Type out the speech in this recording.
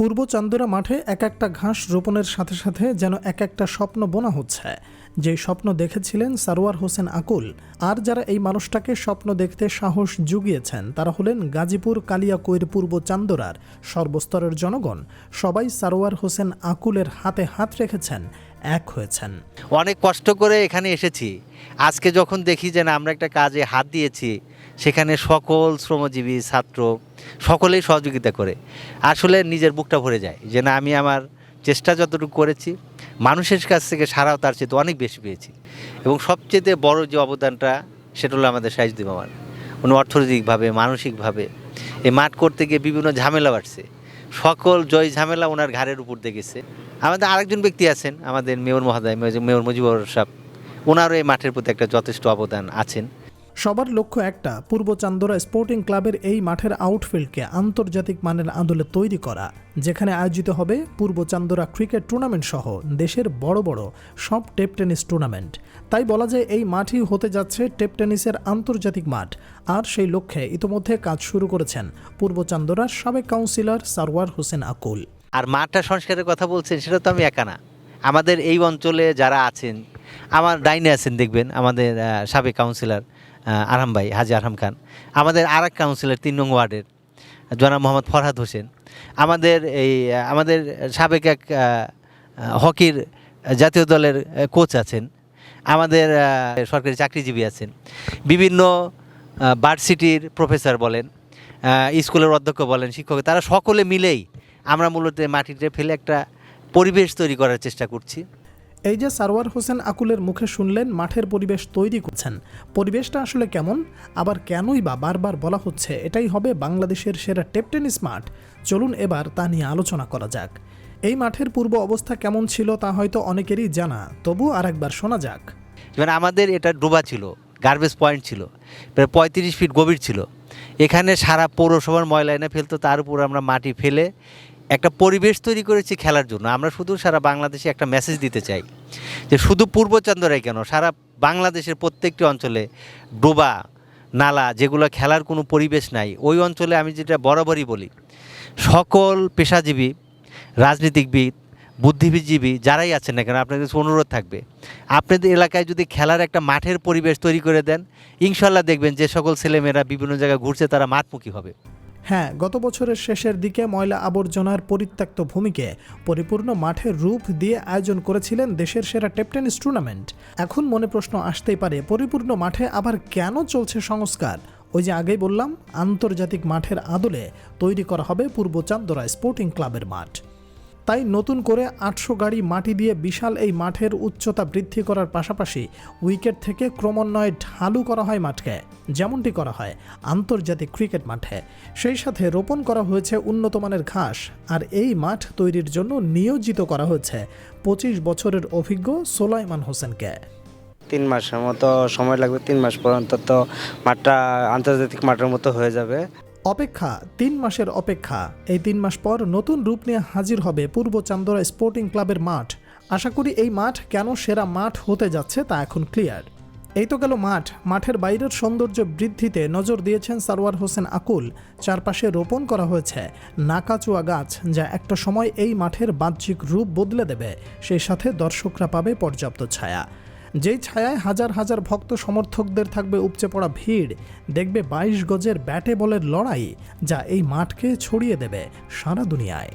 পূর্ব চান্দুরা মাঠে এক একটা ঘাস রোপণের সাথে সাথে যেন এক একটা স্বপ্ন বোনা হচ্ছে। যে স্বপ্ন দেখেছিলেন সারোয়ার হোসেন আকুল, আর যারা এই মানুষটাকে স্বপ্ন দেখতে সাহস জুগিয়েছেন, তারা হলেন গাজীপুর, কালিয়াকৈর পূর্ব চান্দোরার সর্বস্তরের জনগণ। সবাই সারোয়ার হোসেন আকুলের হাতে হাত রেখেছেন, এক হয়েছেন। অনেক কষ্ট করে এখানে এসেছি। আজকে যখন দেখি যে না, আমরা একটা কাজে হাত দিয়েছি, সেখানে সকল শ্রমজীবী, ছাত্র সকলেই সহযোগিতা করে। আসলে নিজের বুকটা ভরে যায় যে না, আমি আমার চেষ্টা যতটুকু করেছি, মানুষের কাছ থেকে সারাও তার চেয়ে অনেক বেশি পেয়েছি। এবং সবচেয়ে বড় যে অবদানটা, সেটা হলো আমাদের সাইজদি মামার। উনি অর্থনৈতিকভাবে, মানসিকভাবে এই মাঠ করতে গিয়ে বিভিন্ন ঝামেলা বাড়ছে। সকল জয় ঝামেলা ওনার ঘাড়ের উপর দিয়ে গেছে। আমাদের আরেকজন ব্যক্তি আছেন, আমাদের মেয়র মহোদয় মেয়র মুজিবুর সাহেব ওনারও এই মাঠের প্রতি একটা যথেষ্ট অবদান আছেন। সবার লক্ষ্য একটা, পূর্ব চান্দোরা স্পোর্টিং ক্লাবের এই মাঠের আউটফিল্ডকে আন্তর্জাতিক মানের আদলে তৈরি করা, যেখানে আয়োজিত হবে পূর্ব চান্দোরা ক্রিকেট টুর্নামেন্ট সহ দেশের বড় বড় সব টেপ টেনিস টুর্নামেন্ট। তাই বলা যায় এই মাঠই হতে যাচ্ছে টেপ টেনিসের আন্তর্জাতিক মাঠ, আর সেই লক্ষ্যে ইতোমধ্যে কাজ শুরু করেছেন পূর্ব চান্দোরার সাবেক কাউন্সিলর সারওয়ার হোসেন আকুল। আর মাঠটা সংস্কারের কথা বলছেন, সেটা তো আমি একা না। আমাদের এই অঞ্চলে যারা আছেন, আমার ডাইনে আছেন, দেখবেন, আমাদের সাবেক কাউন্সিলর আরাম ভাই, হাজি আরহাম খান। আমাদের আর এক কাউন্সিলর তিন নং ওয়ার্ডের জনাব মোহাম্মদ ফরহাদ হোসেন। আমাদের এই আমাদের সাবেক এক হকির জাতীয় দলের কোচ আছেন। আমাদের সরকারি চাকরিজীবী আছেন। বিভিন্ন ভার্সিটির প্রফেসর বলেন স্কুলের অধ্যক্ষ বলেন, শিক্ষক, তারা সকলে মিলেই আমরা মূলত মাটিতে ফেলে একটা পরিবেশ তৈরি করার চেষ্টা করছি। এই যে সারওয়ার হোসেন আকুলের মুখে শুনলেন মাঠের পরিবেশ তৈরি করছেন। পরিবেশটা আসলে কেমন? আবার কেনই বা বারবার বলা হচ্ছে? এটাই হবে বাংলাদেশের সেরা টেপ টেনিস মাঠ। চলুন এবার তা নিয়ে আলোচনা করা যাক। এই মাঠের পূর্ব অবস্থা কেমন ছিল তা হয়তো অনেকেরই জানা। তবু আরেকবার শোনা যাক। যেমন আমাদের এটা ডোবা ছিল গার্বেজ পয়েন্ট ছিল, প্রায় পঁয়ত্রিশ ফিট গভীর ছিল। এখানে সারা পৌরসভার ময়লা এনে ফেলতো, তার উপর আমরা মাটি ফেলে একটা পরিবেশ তৈরি করেছি খেলার জন্য। আমরা শুধু সারা বাংলাদেশে একটা মেসেজ দিতে চাই যে শুধু পূর্ব চন্দ্রায় কেন? সারা বাংলাদেশের প্রত্যেকটি অঞ্চলে ডোবা, নালা যেগুলো খেলার কোনো পরিবেশ নাই, ওই অঞ্চলে আমি যেটা বরাবরই বলি, সকল পেশাজীবী, রাজনীতিকবিদ, বুদ্ধিজীবী যারাই আছেন না কেন, আপনাদের অনুরোধ থাকবে, আপনাদের এলাকায় যদি খেলার একটা মাঠের পরিবেশ তৈরি করে দেন, ইনশাল্লাহ দেখবেন যে সকল ছেলেমেয়েরা বিভিন্ন জায়গায় ঘুরছে, তারা মাঠমুখী হবে। হ্যাঁ গত বছরের শেষের দিকে ময়লা আবর্জনার পরিত্যক্ত ভূমিকে পরিপূর্ণ মাঠের রূপ দিয়ে আয়োজন করেছিলেন দেশের সেরা টেপ টেনিস টুর্নামেন্ট। এখন মনে প্রশ্ন আসতেই পারে, পরিপূর্ণ মাঠে আবার কেন চলছে সংস্কার? ওই যে আগেই বললাম, আন্তর্জাতিক মাঠের আদলে তৈরি করা হবে পূর্ব চান্দোরা স্পোর্টিং ক্লাবের মাঠ। তাই নতুন করে আটশো গাড়ি মাটি দিয়ে বিশাল এই মাঠের উচ্চতা বৃদ্ধি করার পাশাপাশি উইকেট থেকে ক্রমান্বয়ে ঢালু করা হয় মাঠকে, যেমনটি করা হয় আন্তর্জাতিক ক্রিকেট মাঠে। সেই সাথে রোপণ করা হয়েছে উন্নতমানের ঘাস, আর এই মাঠ তৈরির জন্য নিয়োজিত করা হয়েছে পঁচিশ বছরের অভিজ্ঞ সোলাইমান হোসেনকে। তিন মাসের মতো সময় লাগবে, তিন মাস পর অন্তত মাঠটা আন্তর্জাতিক মাঠের মতো হয়ে যাবে। অপেক্ষা, তিন মাসের অপেক্ষা। এই তিন মাস পর নতুন রূপ নিয়ে হাজির হবে পূর্ব চান্দোরা স্পোর্টিং ক্লাবের মাঠ। আশা করি এই মাঠ কেন সেরা মাঠ হতে যাচ্ছে তা এখন ক্লিয়ার। এই তো গেল মাঠ। মাঠের বাইরের সৌন্দর্য বৃদ্ধিতে নজর দিয়েছেন সারওয়ার হোসেন আকুল। চারপাশে রোপণ করা হয়েছে নাকাচুয়া গাছ, যা একটা সময় এই মাঠের বাহ্যিক রূপ বদলে দেবে। সেই সাথে দর্শকরা পাবে পর্যাপ্ত ছায়া। যেই ছায়ায় হাজার হাজার ভক্ত সমর্থকদের থাকবে উপচে পড়া ভিড়, দেখবে বাইশ গজের ব্যাটে বলের লড়াই, যা এই মাঠকে ছড়িয়ে দেবে সারা দুনিয়ায়।